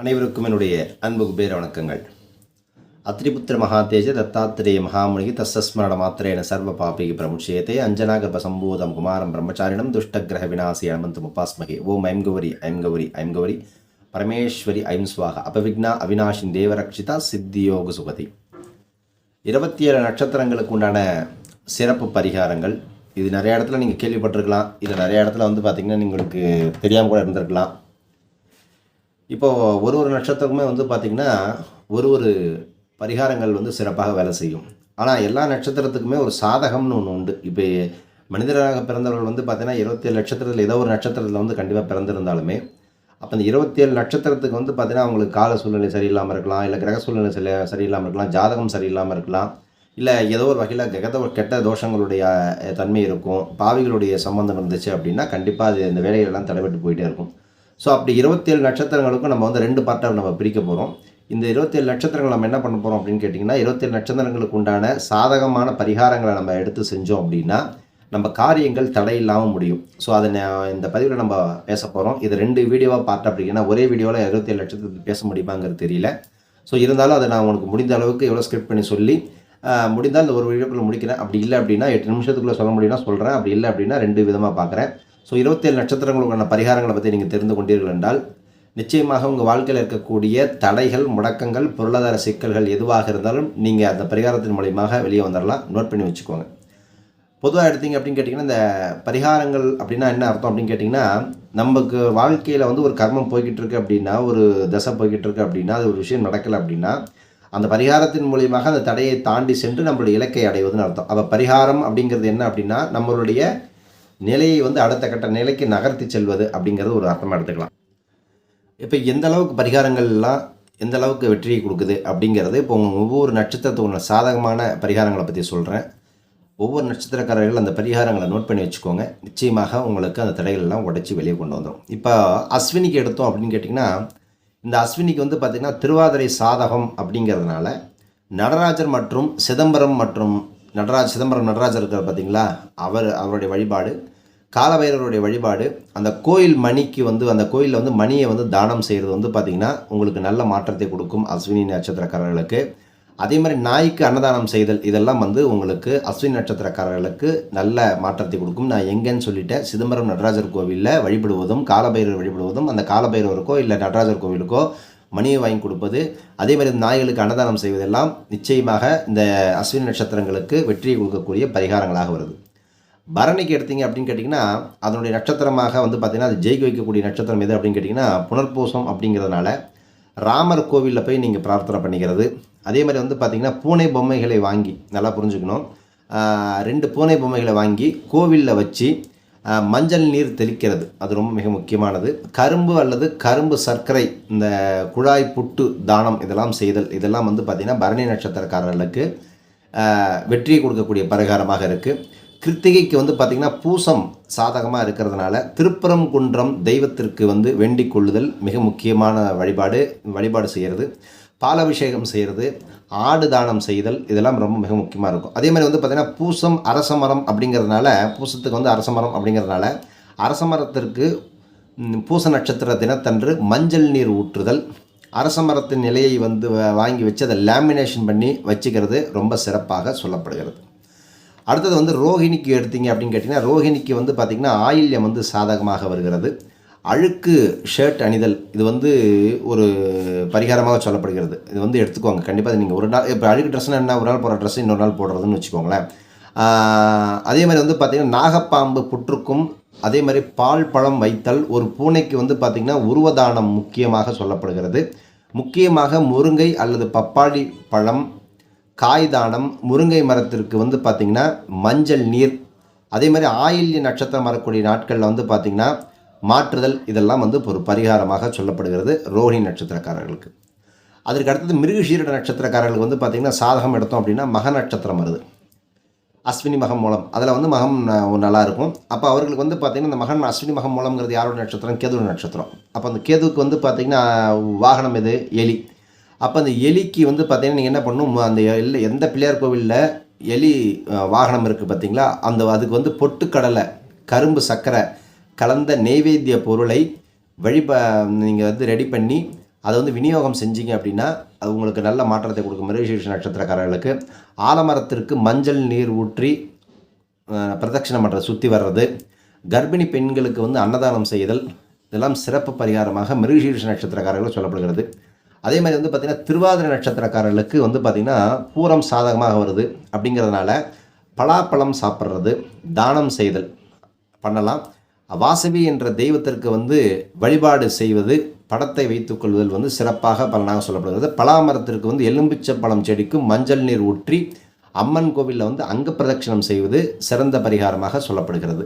அனைவருக்கும் என்னுடைய அன்பு குபேர வணக்கங்கள். அத்ரிபுத்திர மகாதேஜ தத்தாத்திரேய மகாமுனிகி தசஸ்மரண மாத்திரேன சர்வ பாபிகி பிரமுட்சேதே அஞ்சனாகர்ப சம்போதம் குமாரம் பிரம்மச்சாரிணம் துஷ்டகிரக விநாசி அனமந்தம் உபாஸ்மகே. ஓம் ஐம் கௌரி ஐம் கௌரி ஐம் கௌரி. பரமேஸ்வரி ஐம் ஸ்வாக அபவிக்னா அவினாஷின் தேவரக்ஷிதா சித்தியோக சுகதி இருபத்தி ஏழு நட்சத்திரங்களுக்கு உண்டான சிறப்பு பரிகாரங்கள். இது நிறைய இடத்துல நீங்கள் கேள்விப்பட்டிருக்கலாம். இது நிறைய இடத்துல வந்து பார்த்திங்கன்னா உங்களுக்கு தெரியாமல் கூட இருந்திருக்கலாம். இப்போது ஒரு ஒரு நட்சத்திரமே வந்து பார்த்திங்கன்னா ஒரு ஒரு பரிகாரங்கள் வந்து சிறப்பாக வேலை செய்யும். ஆனால் எல்லா நட்சத்திரத்துக்குமே ஒரு சாதகம்னு ஒன்று உண்டு. இப்போ மனிதராக பிறந்தவர்கள் வந்து பார்த்திங்கன்னா இருபத்தேழு நட்சத்திரத்தில் ஏதோ ஒரு நட்சத்திரத்தில் வந்து கண்டிப்பாக பிறந்திருந்தாலுமே அப்போ இந்த இருபத்தேழு நட்சத்திரத்துக்கு வந்து பார்த்திங்கன்னா அவங்களுக்கு கால சூழ்நிலை சரியில்லாமல் இருக்கலாம் இல்லை கிரக சூழ்நிலை சரி சரியில்லாமல் இருக்கலாம் ஜாதகம் சரியில்லாமல் இருக்கலாம் இல்லை ஏதோ ஒரு வகையில் கெட்ட கெட்ட தோஷங்களுடைய தன்மை இருக்கும் பாவிகளுடைய சம்பந்தம் இருந்துச்சு அப்படின்னா கண்டிப்பாக அது இந்த வேலைகளெல்லாம் தடைபட்டு போயிட்டே இருக்கும். ஸோ அப்படி இருபத்தேழு நட்சத்திரங்களுக்கும் நம்ம வந்து ரெண்டு பார்ட்டாக நம்ம பிரிக்க போகிறோம் இந்த இருபத்தேழு நட்சத்திரங்கள் நம்ம என்ன பண்ண போகிறோம் அப்படின்னு கேட்டிங்கன்னா இருபத்தேழு நட்சத்திரங்களுக்கு உண்டான சாதகமான பரிகாரங்களை நம்ம எடுத்து செஞ்சோம் அப்படின்னா நம்ம காரியங்கள் தடையில்லாமல் முடியும். ஸோ அதை நான் இந்த பதிவில் நம்ம பேச போகிறோம் இது ரெண்டு வீடியோவாக பார்த்தோம் அப்படின்னா ஒரே வீடியோவில் இருபத்தேழு லட்சத்துக்கு பேச முடியுமாங்கிறது தெரியல. ஸோ இருந்தாலும் அதை நான் உனக்கு முடிந்த அளவுக்கு எவ்வளோ ஸ்கிரிப்ட் பண்ணி சொல்லி முடிந்தால் இந்த ஒரு வீடியோக்குள்ளே முடிக்கிறேன். அப்படி இல்லை அப்படின்னா எட்டு நிமிஷத்துக்குள்ளே சொல்ல முடியும்னா சொல்கிறேன் அப்படி இல்லை அப்படின்னா ரெண்டு விதமாக பார்க்குறேன். ஸோ இருபத்தேழு நட்சத்திரங்களுக்கான பரிகாரங்களை பற்றி நீங்கள் தெரிந்து கொண்டீர்கள் என்றால் நிச்சயமாக உங்கள் வாழ்க்கையில் இருக்கக்கூடிய தடைகள் முடக்கங்கள் பொருளாதார சிக்கல்கள் எதுவாக இருந்தாலும் நீங்கள் அந்த பரிகாரத்தின் மூலியமாக வெளியே வந்துடலாம் நோட் பண்ணி வச்சுக்கோங்க. பொதுவாக எடுத்தீங்க அப்படின்னு கேட்டிங்கன்னா இந்த பரிகாரங்கள் அப்படின்னா என்ன அர்த்தம் அப்படின்னு கேட்டிங்கன்னா நமக்கு வாழ்க்கையில் வந்து ஒரு கர்மம் போய்கிட்டு இருக்கு அப்படின்னா ஒரு தசை போய்கிட்டு இருக்கு அப்படின்னா அது ஒரு விஷயம் நடக்கலை அப்படின்னா அந்த பரிகாரத்தின் மூலியமாக அந்த தடையை தாண்டி சென்று நம்மளுடைய இலக்கை அடைவதுன்னு அர்த்தம். அப்போ பரிகாரம் அப்படிங்கிறது என்ன அப்படின்னா நம்மளுடைய நிலையை வந்து அடுத்த கட்ட நிலைக்கு நகர்த்தி செல்வது அப்படிங்கிறது ஒரு அர்த்தமாக எடுத்துக்கலாம். இப்போ எந்த அளவுக்கு பரிகாரங்கள்லாம் எந்த அளவுக்கு வெற்றியை கொடுக்குது அப்படிங்கிறது இப்போ உங்கள் ஒவ்வொரு நட்சத்திரத்துக்கு சாதகமான பரிகாரங்களை பற்றி சொல்கிறேன் ஒவ்வொரு நட்சத்திரக்காரர்கள் அந்த பரிகாரங்களை நோட் பண்ணி வச்சுக்கோங்க. நிச்சயமாக உங்களுக்கு அந்த தடைகள்லாம் உடச்சி உடைச்சி வெளியே கொண்டு வந்துடும் இப்போ அஸ்வினிக்கு எடுத்தோம் அப்படின்னு கேட்டிங்கன்னா இந்த அஸ்வினிக்கு வந்து பார்த்திங்கன்னா திருவாதிரை சாதகம் அப்படிங்கிறதுனால நடராஜர் மற்றும் சிதம்பரம் மற்றும் நடராஜ் சிதம்பரம் நடராஜர் இருக்கார் பார்த்திங்களா அவர் அவருடைய வழிபாடு. காலபைரவருடைய வழிபாடு அந்த கோயில் மணிக்கு வந்து அந்த கோயிலில் வந்து மணியை வந்து தானம் செய்கிறது வந்து பார்த்திங்கன்னா உங்களுக்கு நல்ல மாற்றத்தை கொடுக்கும் அஸ்வினி நட்சத்திரக்காரர்களுக்கு. அதே மாதிரி நாய்க்கு அன்னதானம் செய்தல் இதெல்லாம் வந்து உங்களுக்கு அஸ்வினி நட்சத்திரக்காரர்களுக்கு நல்ல மாற்றத்தை கொடுக்கும். நான் எங்கேன்னு சொல்லிட்டேன். சிதம்பரம் நடராஜர் கோவிலில் வழிபடுவதும் காலபைரவர் வழிபடுவதும் அந்த காலபைரவருக்கோ இல்லை நடராஜர் கோவிலுக்கோ மணியை வாங்கி கொடுப்பது. அதே மாதிரி நாய்களுக்கு அன்னதானம் செய்வதெல்லாம் நிச்சயமாக இந்த அஸ்வினி நட்சத்திரங்களுக்கு வெற்றியை கொடுக்கக்கூடிய பரிகாரங்களாக வருது. பரணிக்கு எடுத்தீங்க அப்படின்னு கேட்டிங்கன்னா அதனுடைய நட்சத்திரமாக வந்து பார்த்திங்கன்னா அது ஜெயிக்க வைக்கக்கூடிய நட்சத்திரம் எது அப்படின்னு கேட்டிங்கன்னா புனர்பூசம் அப்படிங்கிறதுனால ராமர் கோவிலில் போய் நீங்கள் பிரார்த்தனை பண்ணிக்கிறது. அதே மாதிரி வந்து பார்த்திங்கன்னா பூனை பொம்மைகளை வாங்கி நல்லா புரிஞ்சுக்கணும். ரெண்டு பூனை பொம்மைகளை வாங்கி கோவிலில் வச்சு மஞ்சள் நீர் தெளிக்கிறது. அது ரொம்ப மிக முக்கியமானது. கரும்பு அல்லது கரும்பு சர்க்கரை இந்த குழாய் புட்டு தானம் இதெல்லாம் செய்தல் இதெல்லாம் வந்து பார்த்திங்கன்னா பரணி நட்சத்திரக்காரர்களுக்கு வெற்றியை கொடுக்கக்கூடிய பரிகாரமாக இருக்குது கிருத்திகைக்கு வந்து பார்த்திங்கன்னா பூசம் சாதகமாக இருக்கிறதுனால திருப்பரங்குன்றம் தெய்வத்திற்கு வந்து வேண்டிக் கொள்ளுதல் மிக முக்கியமான வழிபாடு வழிபாடு செய்கிறது பாலபிஷேகம் செய்கிறது ஆடு தானம் செய்தல் இதெல்லாம் ரொம்ப மிக முக்கியமாக இருக்கும். அதே மாதிரி வந்து பார்த்திங்கன்னா பூசம் அரச மரம் அப்படிங்கிறதுனால பூசத்துக்கு வந்து அரச மரம் அப்படிங்கிறதுனால அரச மரத்திற்கு பூச நட்சத்திர தினத்தன்று மஞ்சள் நீர் ஊற்றுதல் அரச மரத்தின் நிலையை வந்து வ- வாங்கி வச்சு அதை லேமினேஷன் பண்ணி வச்சுக்கிறது ரொம்ப சிறப்பாக சொல்லப்படுகிறது. அடுத்தது வந்து ரோஹிணிக்கு எடுத்தீங்க அப்படின்னு கேட்டிங்கன்னா ரோஹிணிக்கு வந்து பார்த்திங்கன்னா ஆயில்யம் வந்து சாதகமாக வருகிறது. அழுக்கு ஷர்ட் அணிதல் இது வந்து ஒரு பரிகாரமாக சொல்லப்படுகிறது. இது வந்து எடுத்துக்கோங்க. கண்டிப்பாக நீங்கள் ஒரு நாள் இப்போ அழுக்கு ட்ரெஸ்னால் என்ன? ஒரு நாள் போடுற ட்ரெஸ் இன்னொரு நாள் போடுறதுன்னு வச்சுக்கோங்களேன். அதே மாதிரி வந்து பார்த்திங்கன்னா நாகப்பாம்பு புற்றுக்கும் அதே மாதிரி பால் பழம் வைத்தல் ஒரு பூனைக்கு வந்து பார்த்திங்கன்னா உருவதானம் முக்கியமாக சொல்லப்படுகிறது. முக்கியமாக முருங்கை அல்லது பப்பாளி பழம் காய் தானம் முருங்கை மரத்திற்கு வந்து பார்த்திங்கன்னா மஞ்சள் நீர் அதே மாதிரி ஆயில்ய நட்சத்திரம் வரக்கூடிய நாட்களில் வந்து பார்த்திங்கன்னா மாற்றுதல் இதெல்லாம் வந்து ஒரு பரிகாரமாக சொல்லப்படுகிறது ரோஹிணி நட்சத்திரக்காரர்களுக்கு. அதற்கு அடுத்தது மிருகஷீரட நட்சத்திரக்காரர்களுக்கு வந்து பார்த்திங்கன்னா சாதகம் எடுத்தோம் அப்படின்னா மக நட்சத்திரம் வருது. அஸ்வினி மகம் மூலம். அதில் வந்து மகம் நல்லாயிருக்கும் ஒரு அப்போ அவர்களுக்கு வந்து பார்த்திங்கன்னா இந்த மகன் அஸ்வினி மகம் மூலம்ங்கிறது யாரோட நட்சத்திரம்? கேது நட்சத்திரம். அப்போ அந்த கேதுவுக்கு வந்து பார்த்திங்கன்னா வாகனம் எது? எலி. அப்போ அந்த எலிக்கு வந்து பார்த்திங்கன்னா நீங்கள் என்ன பண்ணணும்? அந்த எல்ல எந்த பிள்ளையார் கோவிலில் எலி வாகனம் இருக்குது பார்த்தீங்களா அந்த அதுக்கு வந்து பொட்டுக்கடலை கரும்பு சர்க்கரை கலந்த நெய்வேத்திய பொருளை வழிப நீங்கள் வந்து ரெடி பண்ணி அதை வந்து விநியோகம் செஞ்சீங்க அப்படின்னா அது உங்களுக்கு நல்ல மாற்றத்தை கொடுக்கும். மிருகசீர்ஷ நட்சத்திரக்காரர்களுக்கு ஆலமரத்திற்கு மஞ்சள் நீர் ஊற்றி பிரதட்சிணம் பிரதட்சணம் பண்ணுறது சுற்றி வர்றது கர்ப்பிணி பெண்களுக்கு வந்து அன்னதானம் செய்தல் இதெல்லாம் சிறப்பு பரிகாரமாக மிருகசீர்ஷ நட்சத்திரக்காரர்கள் சொல்லப்படுகிறது. அதே மாதிரி வந்து பார்த்திங்கன்னா திருவாதிரை நட்சத்திரக்காரர்களுக்கு வந்து பார்த்திங்கன்னா பூரம் சாதகமாக வருது அப்படிங்கிறதுனால பலாப்பழம் சாப்பிட்றது தானம் செய்தல் பண்ணலாம். வாசவி என்ற தெய்வத்திற்கு வந்து வழிபாடு செய்வது படத்தை வைத்துக்கொள்வதில் வந்து சிறப்பாக பலனாக சொல்லப்படுகிறது. பலாமரத்திற்கு வந்து எலும்பிச்சை பழம் செடிக்கு மஞ்சள் நீர் ஊற்றி அம்மன் கோவிலில் வந்து அங்க பிரதட்சணம் செய்வது சிறந்த பரிகாரமாக சொல்லப்படுகிறது.